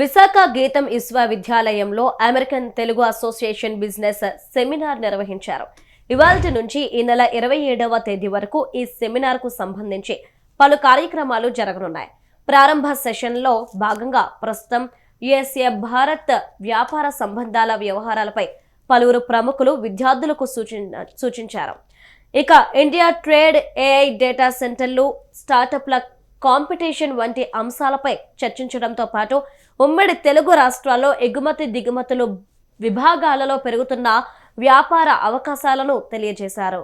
విశాఖ గీతం విశ్వవిద్యాలయంలో American Telugu association business seminar నిర్వహించారు. ఇవాళ నుంచి ఈ నెల ఇరవై ఏడవ తేదీ వరకు ఈ సెమినార్కు సంబంధించి పలు కార్యక్రమాలు జరగనున్నాయి. ప్రారంభ సెషన్లో భాగంగా ప్రస్తుతం యుఎస్ఏ భారత్ వ్యాపార సంబంధాల వ్యవహారాలపై పలువురు ప్రముఖులు విద్యార్థులకు సూచించారు. ఇక ఇండియా ట్రేడ్ ఏఐ డేటా సెంటర్లు స్టార్టప్ల కాంపిటీషన్ వంటి అంశాలపై చర్చించడంతో పాటు ఉమ్మడి తెలుగు రాష్ట్రాల్లో ఎగుమతి దిగుమతులు విభాగాలలో పెరుగుతున్న వ్యాపార అవకాశాలను తెలియజేశారు.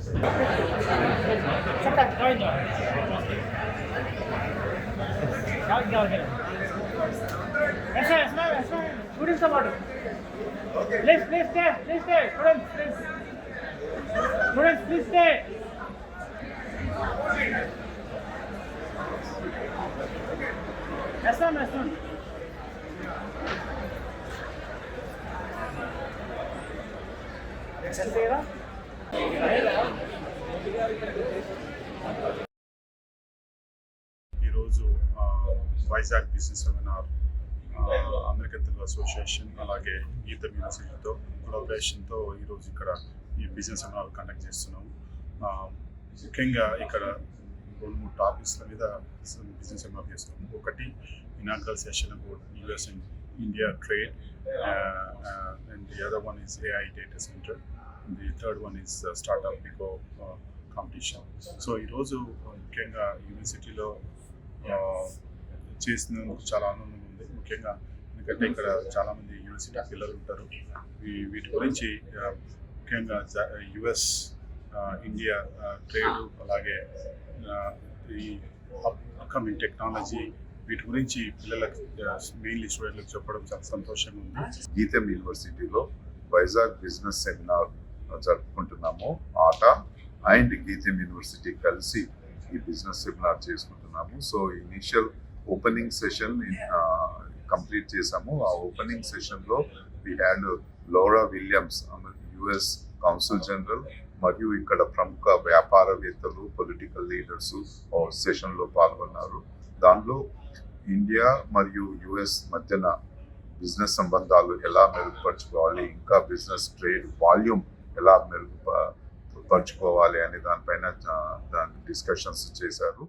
Yes, yes, ma'am, yes, ma'am. Students about it. Please, please stay, please stay. Students, please. Students, please stay. Yes, ma'am, yes, ma'am. Next, Sarah. ఈరోజు Vizag business seminar American Telugu association అలాగే గీత యూనివర్సిటీతో కొలాబరేషన్తో ఈరోజు ఇక్కడ ఈ బిజినెస్ సెమినార్ కండక్ట్ చేస్తున్నాము. ముఖ్యంగా ఇక్కడ రెండు మూడు టాపిక్స్ల మీద బిజినెస్ సెమినార్ చేస్తున్నాము. ఒకటి inaugural session about US and India trade and the other one is AI data centre. The third one is startup బికో competition so ఈరోజు ముఖ్యంగా యూనివర్సిటీలో ఆ, చేసినందుకు చాలా ఆనందంగా ఉంది. ముఖ్యంగా ఎందుకంటే ఇక్కడ చాలామంది యూనివర్సిటీ పిల్లలు ఉంటారు. వీటి గురించి ఆ, ముఖ్యంగా యుఎస్ ఇండియా ట్రేడ్ అలాగే ఈ అప్కమింగ్ టెక్నాలజీ వీటి గురించి పిల్లలకు మెయిన్లీ స్టూడెంట్లకు చెప్పడం చాలా సంతోషంగా ఉంది. గీతం యూనివర్సిటీలో వైజాగ్ బిజినెస్ సెమినార్ జరుపుకుంటున్నాము. ఆట అండ్ గీతం యూనివర్సిటీ కలిసి ఈ బిజినెస్ సెమినార్ చేసుకుంటున్నాము. So initial opening session complete చేసాము ఆ ఓపెనింగ్ సెషన్లో we had Laura Williams US consul general మరియు ఇక్కడ ప్రముఖ వ్యాపారవేత్తలు పొలిటికల్ లీడర్స్ సెషన్లో పాల్గొన్నారు. దానిలో ఇండియా మరియు యుఎస్ మధ్యన బిజినెస్ సంబంధాలు ఎలా మెరుగుపరచుకోవాలి ఇంకా బిజినెస్ ట్రేడ్ వాల్యూమ్ ఎలా మెరుగుపరచుకోవాలి అనే దానిపైన దాని డిస్కషన్స్ చేశారు.